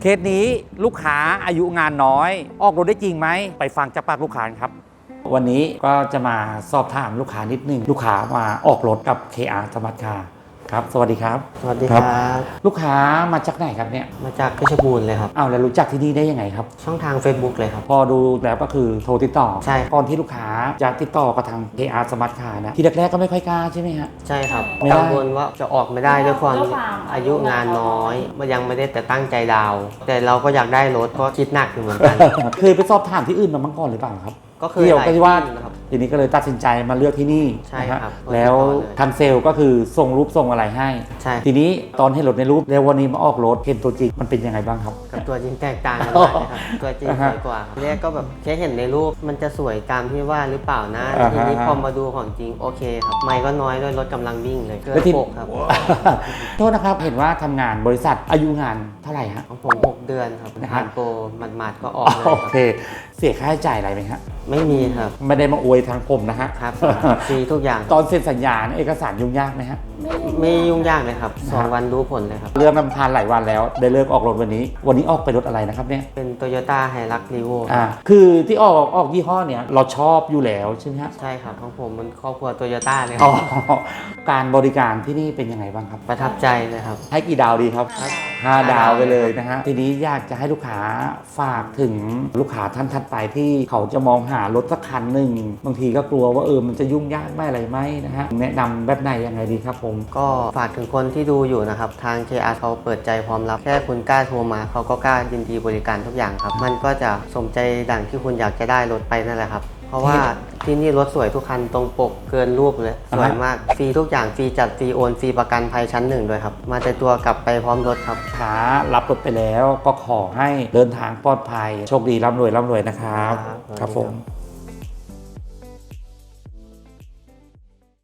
เคสนี้ลูกค้าอายุงานน้อย ออกรถได้จริงไหม ไปฟังจากปากลูกค้าครับ วันนี้ก็จะมาสอบถามลูกค้านิดนึง ลูกค้ามาออกรถกับ KR สมัตคา ครับ สวัสดีครับ สวัสดีคครัรับบลูกค้ามาจากไหนครับเนี่ย มาจากเพชรบูรณ์เลยครับเอาแล้วรู้จักที่นี่ได้ยังไงครับ ช่องทาง Facebook เลยครับ พอดูแล้วก็คือโทรติดต่อ ใช่ก่อนที่ลูกค้าจะติดต่อกับทาง KR สมัติคานะ ที่แรกๆก็ไม่ค่อยกล้าใช่ไหมฮะ ใช่ครับไม่ได้ กังวลว่าจะออกไม่ได้ด้วยความด้วยความอายุงานน้อย มันยังไม่ได้แต่ตั้งใจดาวน์แต่เราก็อยากได้รถก็คิดหนักอยู่เหมือนกัน เคยไปสอบถามที่อื่นมาบ้างก่อนหรือเปล่าครับ ก็คือเกี่ยวหลายกับที่ว่านะครับทีนี้ก็เลยตัดสินใจมาเลือกที่นี่ใช่นะฮะครับแล้วติดต่อเลยทางเซลล์ก็คือส่งรูปส่งอะไรให้ ใช่ ทีนี้ตอนเห็นรถในรูปแล้ววันนี้มาออกรถเห็นตัวจริงมันเป็นยังไงบ้างครับ กับตัวจริงแตกต่างกันอ๋อมากเลยครับตัวจริงอ่าสฮะวยกว่าเรียกก็แบบแค่เห็นในรูปมันจะสวยตามที่ว่าหรือเปล่านะอ่าฮะ ทีนี้พอมาดูของจริงโอเคครับไม่ก็น้อยด้วยรถกำลังวิ่งเลยเกินแล้วที่หกครับโทษนะครับเห็นว่าทำงานบริษัทอายุงานเท่าไหร่ฮะ ของผมหกเดือนครับนะฮะ ผ่านโปรหมาดๆก็ออกเลยโอครับ เค เสียค่าใช้จ่ายอะไรไหมฮะ ไม่มีครับ ไม่ได้มาอวยทางผมนะฮะครับ ฟรีทุกอย่าง ตอนเซ็นสัญญาเนี่ยเอกสารยุ่งยากไหมฮะ ไม่ยุ่งยากเลยครับสองวันรู้ผลเลยครับ เรื่องนำพานหลายวันแล้ว ได้เลิกออกรถวันนี้ วันนี้ออกไปรถอะไรนะครับเนี่ย เป็นโตโยต้าไฮรักรีโวอ่าคือที่ออกออกยี่ห้อเนี่ยเราชอบอยู่แล้วใช่ไหมฮะใช่ครับของผมมันครอบครัวโตโยต้าเลยคอ๋รัอบการบริการที่นี่เป็นยังไงบ้างครับ ประทับใจเลยครับ ให้กี่ดาวดีครับครับห้าห้าดาวดาวไปเลยนะฮะ ทีนี้อยากจะให้ลูกค้าฝากถึงลูกค้าท่านถัดไปที่เขาจะมองหารถสักคันหนึ่ง บางทีก็กลัวว่าเออมันจะยุ่งยากไหมอะไรไหมนะฮะ แนะนำแบบไหนยังไงดีครับผมก็ฝากถึงคนที่ดูอยู่นะครับ ทาง KR เขาเปิดใจพร้อมรับ แค่คุณกล้าโทรมาเขาก็กล้ายินดีบริการทุกอย่างครับ มันก็จะสมใจดังที่คุณอยากจะได้รถไปนั่นแหละครับ เพราะว่าที่นี่รถสวยทุกคันตรงปกเกินรูปเลย สวยมาก ฟรีทุกอย่างฟรีจัดฟรีโอนฟรีประกันภัยชั้นหนึ่งด้วยครับ มาแต่ตัวกลับไปพร้อมรถครับลูกค้ารับรถไปแล้วก็ขอให้เดินทางปลอดภัย โชคดีร่ำรวยร่ำรวยนะครับ ครับ ครับผม